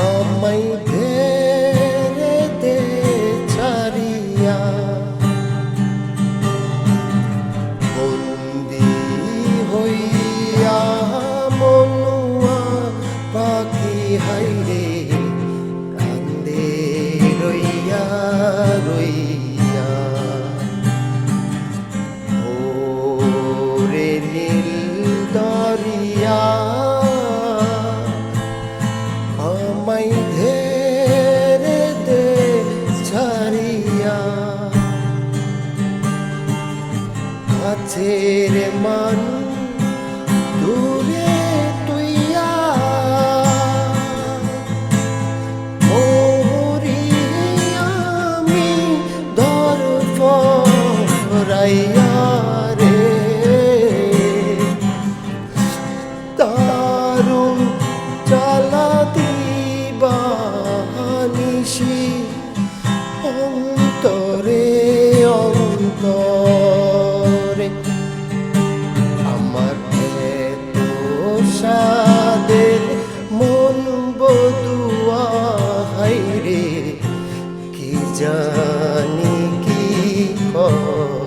আমাই ধেরে দে ছাড়িয়া বন্দি হইয়া মনুয়া পাখি হাইরে কান্দে রইয়া রইয়া দিয়া কাছের মান দূরে তুইয়া ওরি আমি দর্প রাইয়া দারু চালা দিবা নিশি নরে আমার তো সাদের মন বদুয়া হাইরে কি জানি কি কর।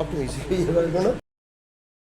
সব ঠিক হয়েছে